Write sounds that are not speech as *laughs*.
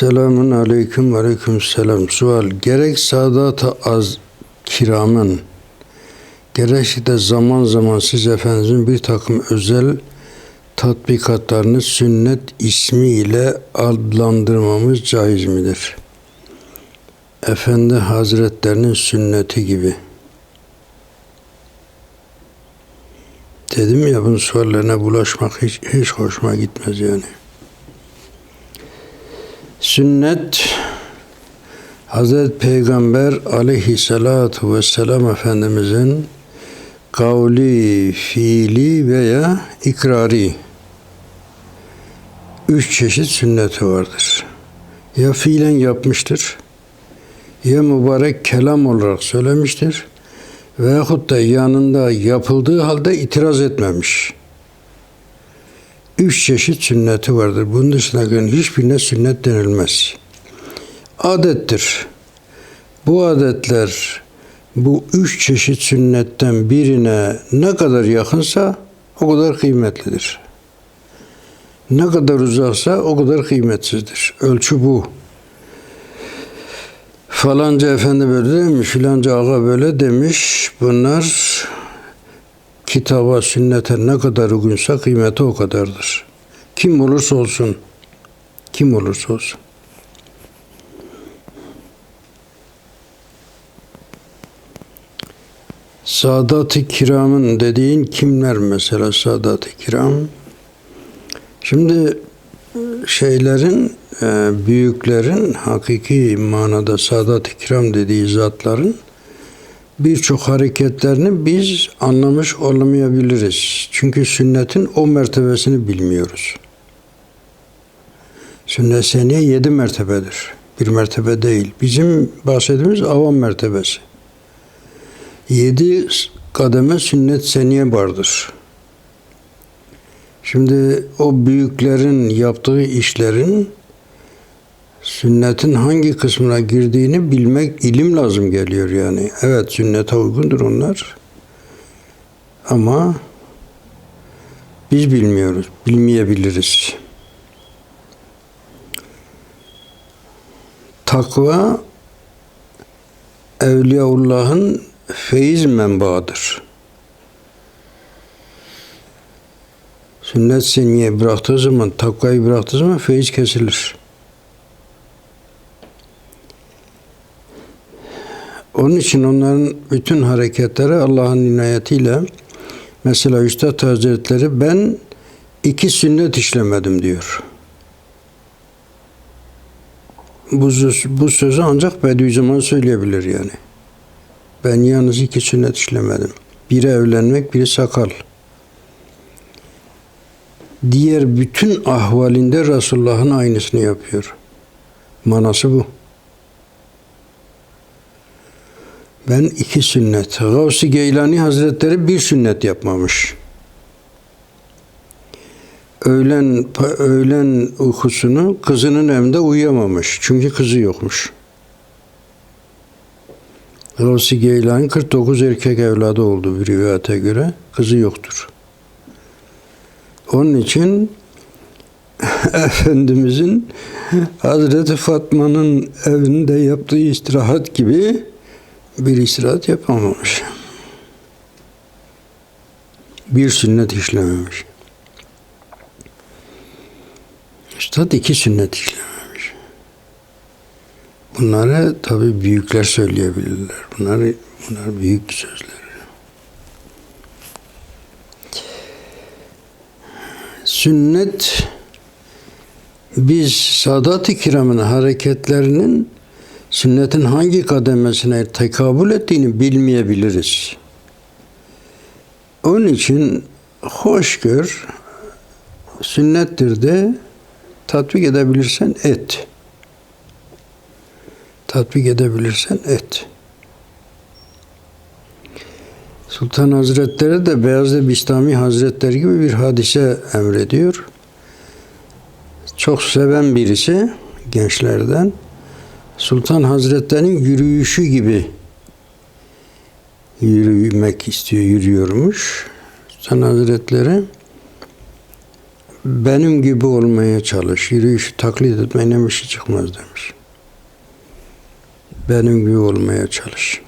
Selamun aleyküm aleyküm selam. Sual. Gerek Sadat-ı Az kiramın gerekse de zaman zaman siz Efendimizin bir takım özel tatbikatlarını sünnet ismiyle adlandırmamız caiz midir? Efendi Hazretlerinin sünneti gibi. Dedim ya bunun suallerine bulaşmak hiç, hiç hoşuma gitmez yani. Sünnet Hazreti Peygamber aleyhissalatu vesselam Efendimizin kavli, fiili veya ikrari üç çeşit sünneti vardır. Ya fiilen yapmıştır, ya mübarek kelam olarak söylemiştir veyahut da yanında yapıldığı halde itiraz etmemiş. Üç çeşit sünneti vardır. Bunun dışında gelen hiçbirine sünnet denilmez. Adettir. Bu adetler bu üç çeşit sünnetten birine ne kadar yakınsa o kadar kıymetlidir. Ne kadar uzaksa o kadar kıymetsizdir. Ölçü bu. Falanca efendi böyle demiş, filanca ağa böyle demiş. Bunlar kitaba, sünnete ne kadar uygunsa kıymeti o kadardır. Kim olursa olsun. Kim olursa olsun. Sadat-ı kiramın dediğin kimler mesela Sadat-ı kiram? Şimdi şeylerin, e, büyüklerin hakiki manada Sadat-ı kiram dediği zatların birçok hareketlerini biz anlamış olamayabiliriz. Çünkü sünnetin o mertebesini bilmiyoruz. Sünnet seniye yedi mertebedir. Bir mertebe değil. Bizim bahsettiğimiz avam mertebesi. Yedi kademe sünnet seniye vardır. Şimdi o büyüklerin yaptığı işlerin sünnetin hangi kısmına girdiğini bilmek ilim lazım geliyor yani. Evet sünnete uygundur onlar. Ama biz bilmiyoruz, bilmeyebiliriz. Takva Evliyaullah'ın feyiz menbaıdır. Sünnet seniye bıraktığı zaman, takvayı bıraktığı zaman feyiz kesilir. Onun için onların bütün hareketleri Allah'ın inayetiyle mesela Üstad Hazretleri ben iki sünnet işlemedim diyor. Bu, bu sözü ancak Bediüzzaman söyleyebilir yani. Ben yalnız iki sünnet işlemedim. Biri evlenmek, biri sakal. Diğer bütün ahvalinde Resulullah'ın aynısını yapıyor. Manası bu. Ben iki sünnet. Gavsi Geylani Hazretleri bir sünnet yapmamış. Öğlen, öğlen uykusunu kızının evinde uyuyamamış. Çünkü kızı yokmuş. Gavsi Geylani 49 erkek evladı oldu bir rivayete göre. Kızı yoktur. Onun için *laughs* Efendimizin Hazreti Fatma'nın evinde yaptığı istirahat gibi bir istirahat yapamamış. Bir sünnet işlememiş. Üstad iki sünnet işlememiş. Bunları tabi büyükler söyleyebilirler. Bunlar, bunlar büyük sözler. Sünnet biz Sadat-ı Kiram'ın hareketlerinin sünnetin hangi kademesine tekabül ettiğini bilmeyebiliriz. Onun için hoş gör, sünnettir de tatbik edebilirsen et. Tatbik edebilirsen et. Sultan Hazretleri de Beyazlı Bistami Hazretleri gibi bir hadise emrediyor. Çok seven birisi gençlerden Sultan Hazretleri'nin yürüyüşü gibi yürümek istiyor, yürüyormuş. Sultan Hazretleri benim gibi olmaya çalış. Yürüyüşü taklit etmeyle bir şey çıkmaz demiş. Benim gibi olmaya çalış.